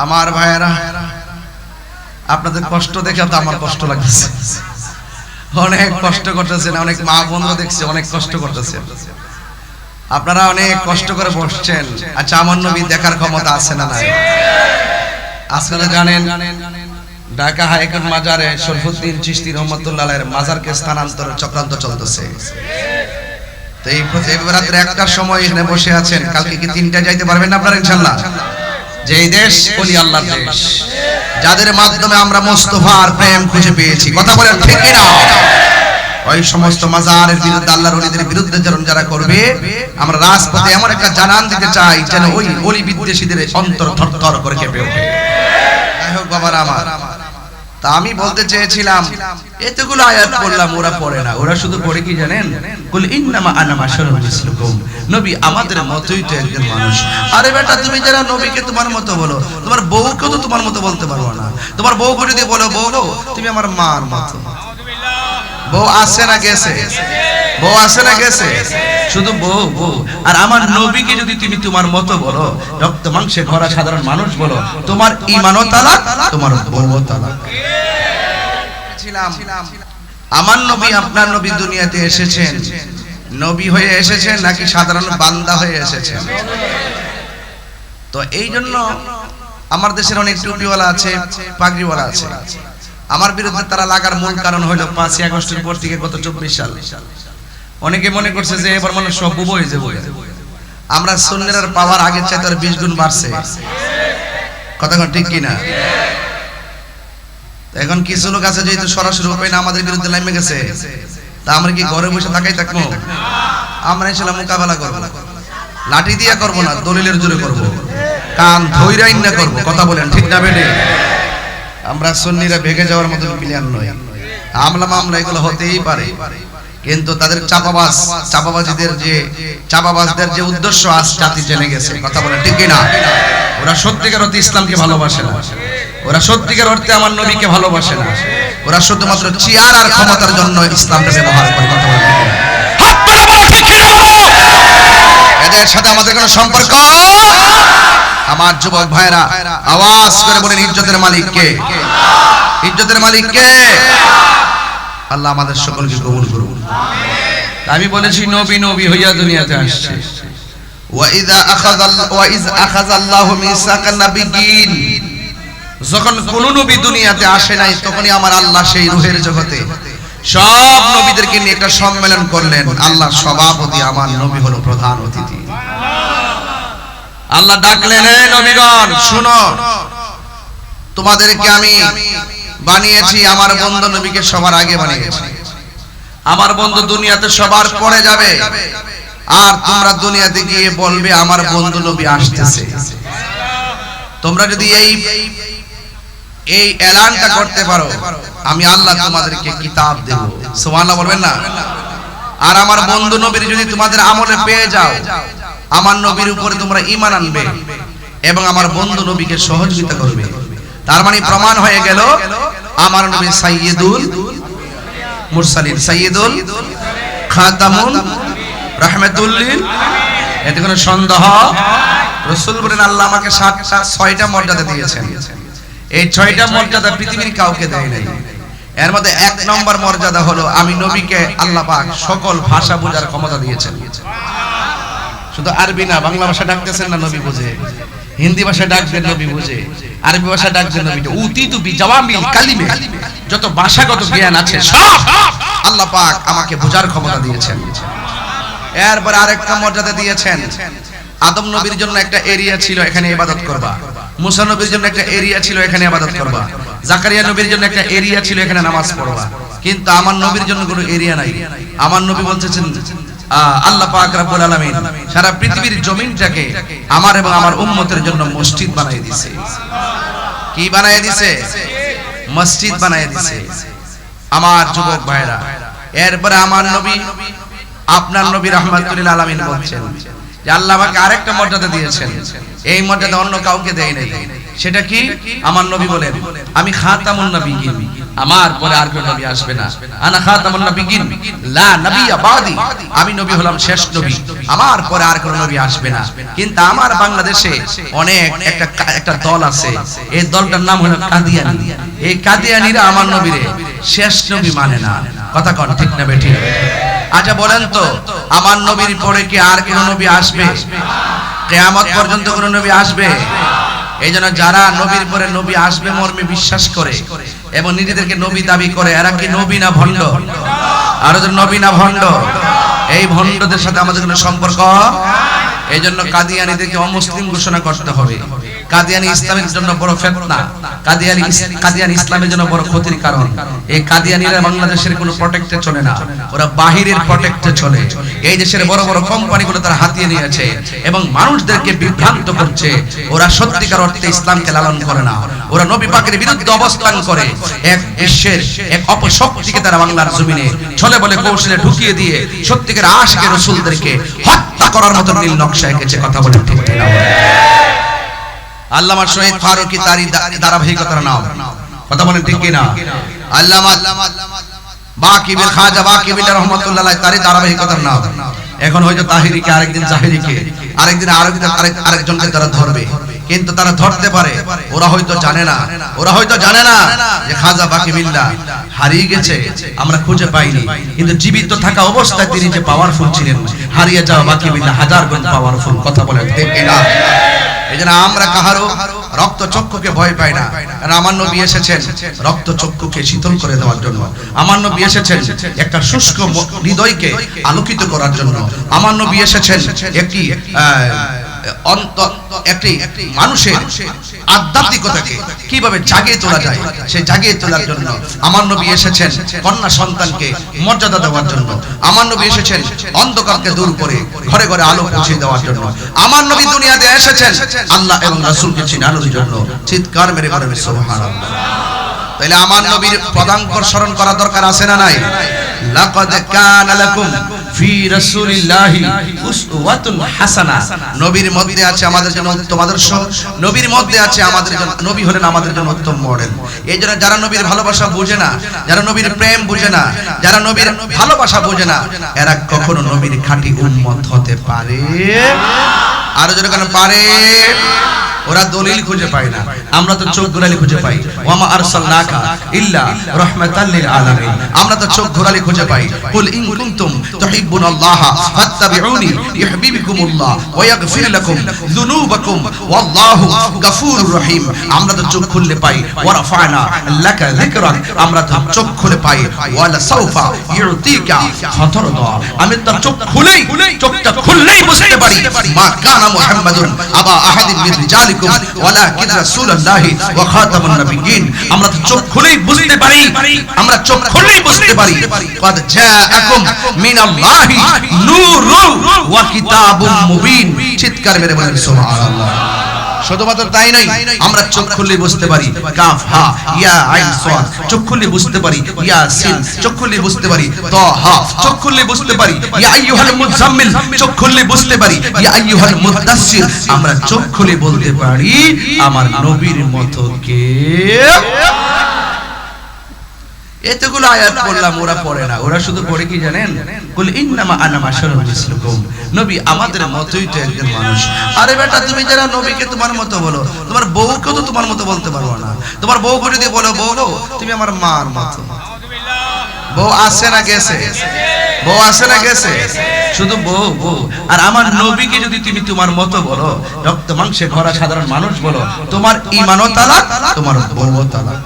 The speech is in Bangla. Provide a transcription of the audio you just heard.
আমার ভাইয়েরা, আপনাদের কষ্ট দেখে তো আমার কষ্ট লাগতেছে। অনেক কষ্ট করতেছেন, অনেক মা বোনরা দেখছে, অনেক কষ্ট করতেছেন। আপনারা অনেক কষ্ট করে বসছেন। আচ্ছা আমার নবী দেখার ক্ষমতা আছে না নাই? আজকাল জানেন, ঢাকা হাইকোর্ট মাজারে শরফুদ্দিন চিশতি রহমতুল্লাহ মাজারকে স্থানান্তরের চক্রান্ত চলতেছে। তো এই রাত্রে একটার সময় এখানে বসে আছেন, কালকে কি তিনটা যাইতে পারবেন আপনারা ইনশাল্লাহ? যে এই দেশ বলি আল্লাহর দেশ। যাদের মাধ্যমে আমরা মোস্তফার প্রেম খুঁজে পেয়েছি, কথা বলেন ঠিক কিনা? ওই সমস্ত মাজারের বিরুদ্ধে, আল্লাহর ওলিদের বিরুদ্ধে চরণ যারা করবে, আমরা রাজপথে এমন একটা জানান দিতে চাই যেন ওই অলি বিদ্বেষীদের অন্তর থরথর করে কেঁপে ওঠে। যাই হোক, বাবার আমার তা আমি বলতে চেয়েছিলাম, এতগুলো আয়াত পড়লাম, ওরা পড়ে না। ওরা শুধু পড়ে কি জানেন? কুল ইন্নামা আনা মাশারুল মিসলুকুম। নবী আমাদের মতোই তো একজন মানুষ। আরে বেটা, তুমি যারা নবীকে তোমার মতো বলো, তোমার বউকে তো তোমার মতো বলতে পারব না। তোমার বউকে যদি বলো, বউ তুমি আমার মার মতো। বউ আসে না গেছে? বউ আসে না গেছে? শুধু বউ বউ। আর আমার নবীকে যদি তুমি তোমার মতো বলো, রক্ত মাংসে ঘরা সাধারণ মানুষ বলো, তোমার ইমানও তালাক, তোমার বউও তালাক। আমার নবী আপনার নবী দুনিয়াতে এসেছেন। নবী হয়ে এসেছেন নাকি সাধারণ বান্দা হয়ে এসেছেন? তো এই জন্য আমার দেশের অনেক টুপিওয়ালা আছে, পাগড়িওয়ালা আছে। আমার বিরুদ্ধে তারা লাগার মূল কারণ হলো পাঁচই আগস্টের পর থেকে গত চব্বিশ সাল। অনেকে মনে করছে যে এবার মানুষ সব বুবো হয়ে যাব। আমরা সন্ন্যের পাওয়ার আগের চাইতে বিশ গুণ বাড়ছে। কথা ঠিক কিনা? এখন কিছু লোক আছে যেহেতু সরাসরি না, আমাদের বিরুদ্ধে লাইমে গেছে তা আমরা কি ঘরে বসে থাকাই থাকব? আমরা ইনশাল্লাহ মোকাবেলা করব। লাঠি দিয়ে করব না, দলিলের জোরে করব। কান ধৈরাইন না করব, কথা বলেন, ঠিক না বেটে আমরা সুন্নিরা ভেগে যাওয়ার মতো প্লেয়ার নই আমলা মামলা এগুলো হতেই পারে। কিন্তু তাদের চাপাবাজ, চাপাবাজিদের যে, চাপাবাজদের যে উদ্দেশ্য আজ জাতি জেনে গেছে, কথা বলে ঠিক না ওরা সত্যিকার অর্থে ইসলামকে ভালোবাসে না। ওরা সত্যিকার অর্থে আমার নবীকে ভালোবাসে না। ওরা শুধুমাত্র চেয়ার আর ক্ষমতার জন্য ইসলামটা ব্যবহার করে? এদের সাথে আমাদের কোনো সম্পর্ক? আমার যুবক ভাইরা আওয়াজ করে বলেন ইজ্জতের মালিক কে? ইজ্জতের মালিক কে? আল্লাহ আমাদের সকলকে কবুল করুন। আমি বলেছি, নবী নবী হইয়া দুনিয়াতে আসছে। ওয়াইদা আখাযাল ওয়াইজ আখাযাল্লাহু মিসাকান নাবিয়িন যখন কোন নবী দুনিয়াতে আসে নাই, তখনই আমার আল্লাহ সেই রুহের জগতে। সব নবীদেরকে নিয়ে একটা সম্মেলন করলেন। আল্লাহ সভাপতি, আমার নবী হলো প্রধান অতিথি। আল্লাহ ডাকলেন নবীগণ, শুনো। তোমাদেরকে আমি বানিয়েছি, আমার বন্ধু নবীকে সবার আগে বানিয়েছি। আমার বন্ধু দুনিয়াতে সবার পরে যাবে। আর তোমরা দুনিয়াতে গিয়ে বলবে, আমার বন্ধু নবী আসতেছে। তোমরা যদি এই এই এলানটা করতে পারো। আমি আল্লাহ তোমাদেরকে কিতাব দেব। সুবহানাল্লাহ বলবেন না? আর আমার বন্ধু নবীর যদি তোমাদের আমলে পেয়ে যাও, আমার নবীর উপরে তোমরা ঈমান আনবে এবং আমার বন্ধু নবীকে সহযোগিতা করবে। তার মানে প্রমাণ হয়ে গেল, আমার নবী সাইয়্যিদুল মুরসালিন। সাইয়্যিদুল খাতামুল রাহমাতুল্লিল এতে কোনো সন্দেহ? রসুল বলেন, আল্লাহ আমাকে সাতটা, ছয়টা মর্যাদা দিয়েছেন। এই ছয়টা মর্যাদা পৃথিবীর কাউকে দেয় নাই। এর মধ্যে এক নম্বর মর্যাদা হলো, আমি নবীকে আল্লাহ পাক সকল ভাষা বোঝার ক্ষমতা দিয়েছেন। শুধু আরবি না, বাংলা ভাষা ডাকতেছেন না নবী বুঝে। হিন্দি ভাষা ডাকবেন নবী বুঝে। আরবি ভাষা ডাকবেন নবী উতি তু বিজাওয়ামিল কালিমে, যত ভাষাগত জ্ঞান আছে সব আল্লাহ পাক আমাকে বোঝার ক্ষমতা দিয়েছেন। এরপর আরেকটা মর্যাদা দিয়েছেন, আদম নবীর জন্য একটা এরিয়া ছিল, এখানে ইবাদত করবা। মুসা নবীর জন্য একটা এরিয়া ছিল, এখানে ইবাদত করবা। জাকারিয়া নবীর জন্য একটা এরিয়া ছিল, এখানে নামাজ পড়বা। কিন্তু আমার নবীর জন্য কোনো এরিয়া নাই। আমার নবী বলতেছেন আল্লাহ পাক রব্বুল আলামিন সারা পৃথিবীর জমিনটাকে আমার এবং আমার উম্মতের জন্য মসজিদ বানিয়ে দিয়েছে কি বানিয়ে দিয়েছে মসজিদ বানিয়ে দিয়েছে আমার যুবক ভাইরা এরপরে আমার নবী, আপনার নবী রহমাতুল্লাহ আলামিন বলছেন যে আল্লাহ আমাকে আরেকটা মর্যাদা দিয়েছেন। এই মর্যাদা অন্য কাউকে দেয় নাই। সেটা কি? আমার নবী বলেন, আমি খাতামুন আমার পরে আর কোন নবী আসবে না। আনা খাতামুন লা বাদি। আমি নবী হলাম শেষ নবী। আমার পরে আর কোন নবী আসবে না। কিন্তু আমার বাংলাদেশে অনেক একটা একটা দল আছে। এই দলটার নাম হলো কাদিয়ানি। এই কাদিয়ানিরা আমার নবীরে শেষ নবী মানে না। কথা কন ঠিক না বেঠি আচ্ছা বলেন তো, আমার নবীর পরে কি আর কোন নবী আসবে? কেয়ামত পর্যন্ত কোন নবী আসবে? এই জন্য যারা নবীর পরে নবী আসবে, মর্মে বিশ্বাস করে এবং নিজেদেরকে নবী দাবি করে, এরা কি নবী না ভণ্ড? আরও নবী না ভণ্ড, এই ভণ্ডদের সাথে আমাদের কোনো সম্পর্ক? এই জন্য কাদিয়ানিদেরকে অমুসলিম ঘোষণা করতে হবে। কাদিয়ানি ইসলামের জন্য বড় ফেতনা, কাদিয়ানি কাদিয়ানি ইসলামের জন্য বড় ক্ষতির কারণ। এই কাদিয়ানিরা বাংলাদেশের কোনো প্রোটেক্টে চলে না, ওরা বাহিরের প্রোটেক্টে চলে। এই দেশের বড় বড় কোম্পানিগুলো তারা হাতিয়ে নিয়েছে এবং মানুষদেরকে বিভ্রান্ত করছে। ওরা সত্যিকার অর্থে ইসলামকে লালন করে না। ওরা নবী পাকের বিরুদ্ধে অবস্থান করে। এক বিশ্বের এক অপশক্তিকে তারা বাংলার জমিনে ছলে বলে কৌশলে ঢুকিয়ে দিয়ে সত্যিকার আশকে রসুলদেরকে হত্যা করার মতো নীল নকশা এঁকেছে, কথা বলে ঠিক না? আল্লামা শহীদ ফারুকি তারই ধারাবাহিকতার নাম। কথা বলেন ঠিক কিনা? আল্লামা বাকিবিল খাজা বাকিবিল রহমাতুল্লাহ তারই ধারাবাহিকতার নাম। এখন হয়তো তাহিরিকে আরেকদিন জাহিরিকে, আরেকদিন আরেকদিন আরেক আরেকজনকে তারা ধরবে। কিন্তু তারা ধরতে পারে। ওরা হয়তো জানে না। ওরা হয়তো জানে না যে খাজা বাকিবিল্লাহ হারিয়ে গেছে, আমরা খুঁজে পাইনি। কিন্তু জীবিত থাকা অবস্থায় তিনি যে পাওয়ারফুল ছিলেন, হারিয়ে যাওয়া বাকিবিল্লাহ হাজার গুণ পাওয়ারফুল কথা বলেন ঠিক কিনা আমরা কাহারও রক্ত চক্ষুকে ভয় পাই না। কারণ আমার নবী এসেছেন রক্ত চক্ষুকে শীতল করে দেওয়ার জন্য। আমার নবী এসেছেন একটা শুষ্ক হৃদয়কে আলোকিত করার জন্য। আমার নবী এসেছেন একটি একটি মানুষের আধ্যাত্মিকতাকে কীভাবে জাগিয়ে তোলা যায় জাগিয়ে তোলার জন্য আমার নবী এসেছেন কন্যা সন্তানকে মর্যাদা দেওয়ার জন্য। আমার নবী এসেছেন অন্ধকারকে দূর করে ঘরে ঘরে আলো পৌঁছে দেওয়ার জন্য। আমার নবী দুনিয়াতে এসেছেন আল্লাহ এবং চিনানোর জন্য। চিৎকার মেরে তাহলে আমার নবীর পদাঙ্কর স্মরণ করা দরকার আছে না নাই? লাকাদ কানা লাকুম ফি রাসূলিল্লাহি উসওয়াতুন হাসানা। নবীর মধ্যে আছে আমাদের জন্য উত্তম আদর্শ, নবীর মধ্যে আছে আমাদের জন্য নবী হলেন আমাদের জন্য উত্তম মডেল। এই জন্য যারা নবীর ভালোবাসা বুঝে না, যারা নবীর প্রেম বুঝে না, যারা নবীর ভালোবাসা বুঝে না, এরা কখনো নবীর খাঁটি উম্মত হতে পারে। আরও যেন কেন পারে। ওরা দলিল খুঁজে পায় না। আমরা তো চোখ ঘোরালি খুঁজে পাই। ওয়ামা আরসালনাকা ইল্লা রাহমাতাল আলামিন। আমরা তো চোখ ঘোরালি খুঁজে পাই। কুল ইন কুনতুম তুহিব্বুনাল্লাহ ফাত্তাবিউনি ইউহিব্বুকুমুল্লাহ ওয়া ইয়াগফির লাকুম যুনুবাকুম ওয়াল্লাহু গফুরুর রহিম। আমরা তো চোখ খুললে পাই। ওয়া রাফা'না লাকা যিকরাক আমরা তো চোখ খুলে পাই। ওয়ালা সাউফা ইউতিকা ফাতারদা। আমি তো চোখ খুলেই, চোখটা খুললেই বুঝতে পারি। মা কানা মুহাম্মাদুন আবা আহাদিন মিন ওয়ালাকিন রাসূলুল্লাহি ওয়া খাতামুন আমরা চোখ খুলেই বুঝতে পারি, আমরা চোখ খুলেই বুঝতে পারি। কদ জাআকুম মিনাল্লাহি নূরু ওয়া কিতাবুম মুবিন। চিৎকার মেরে বলেন, সুবহানাল্লাহ। শুধুমাত্র তাই নাই আমরা চোখ খুললে বুঝতে পারি, কাফ, হা, ইয়া, আইন চোখ বুঝতে পারি, ইয়া, সিন, চোখ খুললে বুঝতে পারি, ত, হা, চোখ খুললে বুঝতে পারি, ইয়া, আইয়ুহাল মুজাম্মিল চোখ খুললে বুঝতে পারি, ইয়া, আইয়ুহাল মুদাসসির, আমরা চোখ খুলে বলতে পারি, আমার নবীর মতো কে এতগুলো আয়াত পড়লাম, ওরা পড়ে না। ওরা শুধু পড়ে কি জানেন? কুল ইন্নামা আনা মিসলুকুম। নবী আমাদের মতোই তো একজন মানুষ। আরে বেটা, তুমি যারা নবীকে তোমার মতো বলো, তোমার বউকে তো তোমার মতো বলতে পারব না। তোমার বউকে যদি বলো বউ তুমি আমার মার মতো। বউ আসে না গেছে? বউ আসে না গেছে? শুধু বউ বউ। আর আমার নবীকে যদি তুমি তোমার মতো বলো, রক্ত, মাংসে ভরা সাধারণ মানুষ বলো, তোমার ইমানও তালাক, তোমার বউও তালাক।